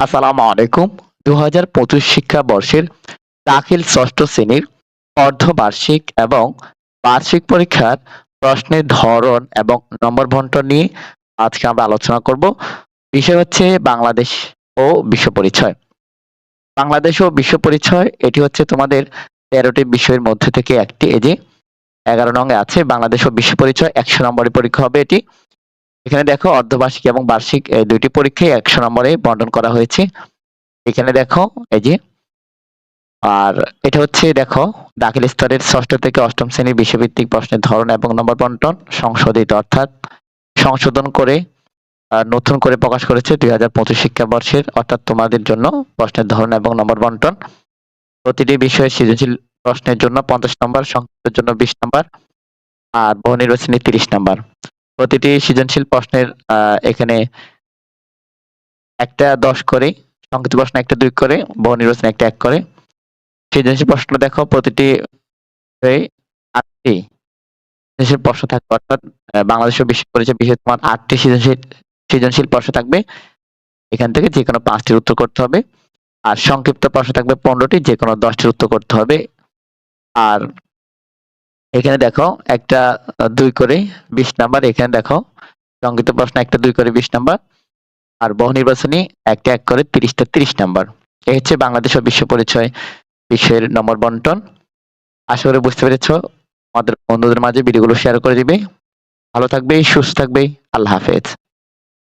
আসসালামু আলাইকুম। দু হাজার পঁচিশ শিক্ষাবর্ষের দাখিল ষষ্ঠ শ্রেণির অর্ধবার্ষিক এবং বার্ষিক পরীক্ষার প্রশ্নের ধরন এবং নম্বর বন্টন নিয়ে আজকে আমরা আলোচনা করব। বিষয় হচ্ছে বাংলাদেশ ও বিশ্ব পরিচয়। বাংলাদেশ ও বিশ্ব পরিচয়, এটি হচ্ছে তোমাদের তেরোটি বিষয়ের মধ্যে থেকে একটি। এই যে এগারো নঙ্গে আছে, বাংলাদেশ ও বিশ্ব পরিচয়, একশো নম্বরের পরীক্ষা হবে এটি। এখানে দেখো অর্ধবার্ষিক এবং বার্ষিক এই দুইটি পরীক্ষায় একশো নম্বরে বন্টন করা হয়েছে। এখানে দেখো, এই যে, আর এটা হচ্ছে, দেখো, দাখিল স্তরের ষষ্ঠ থেকে অষ্টম শ্রেণির বিশ্বভিত্তিক প্রশ্নের ধরন এবং নম্বর বন্টন সংশোধিত, অর্থাৎ সংশোধন করে নতুন করে প্রকাশ করেছে দুই হাজার পঁচিশ শিক্ষাবর্ষের, অর্থাৎ তোমাদের জন্য প্রশ্নের ধরন এবং নম্বর বন্টন। প্রতিটি বিষয়ে সৃজনশীল প্রশ্নের জন্য পঞ্চাশ নম্বর সংক্ষিপ্তের জন্য বিশ নম্বর, আর বহু নির্বাচনী তিরিশ নম্বর। প্রতিটি সৃজনশীল প্রশ্নের এখানে একটা দশ করে, সংক্ষিপ্ত প্রশ্ন একটা দুই করে, বহু নির্বাচন একটা এক করে। সৃজনশীল প্রশ্ন দেখো, প্রতিটি আটটি সৃজনশীল প্রশ্ন থাকবে, অর্থাৎ বাংলাদেশ বিশ্ব পরিচয় বিষয়ে তোমার আটটি সৃজনশীল সৃজনশীল প্রশ্ন থাকবে। এখান থেকে যে কোনো পাঁচটির উত্তর করতে হবে। আর সংক্ষিপ্ত প্রশ্ন থাকবে পনেরোটি যে কোনো দশটির উত্তর করতে হবে। আর এখানে দেখো একটা দুই করে বিশ নাম্বার, এখানে দেখো সংক্ষিপ্ত প্রশ্ন একটা, দুই করে বিশ নাম্বার আর বহু নির্বাচনী একটা, এক করে তিরিশটা, তিরিশ নাম্বার। এ হচ্ছে বাংলাদেশ ও বিশ্ব পরিচয় বিশ্বের নম্বর বন্টন। আশা করি বুঝতে পেরেছ। আমাদের বন্ধুদের মাঝে ভিডিওগুলো শেয়ার করে দিবে। ভালো থাকবে, সুস্থ থাকবে। আল্লাহ হাফেজ।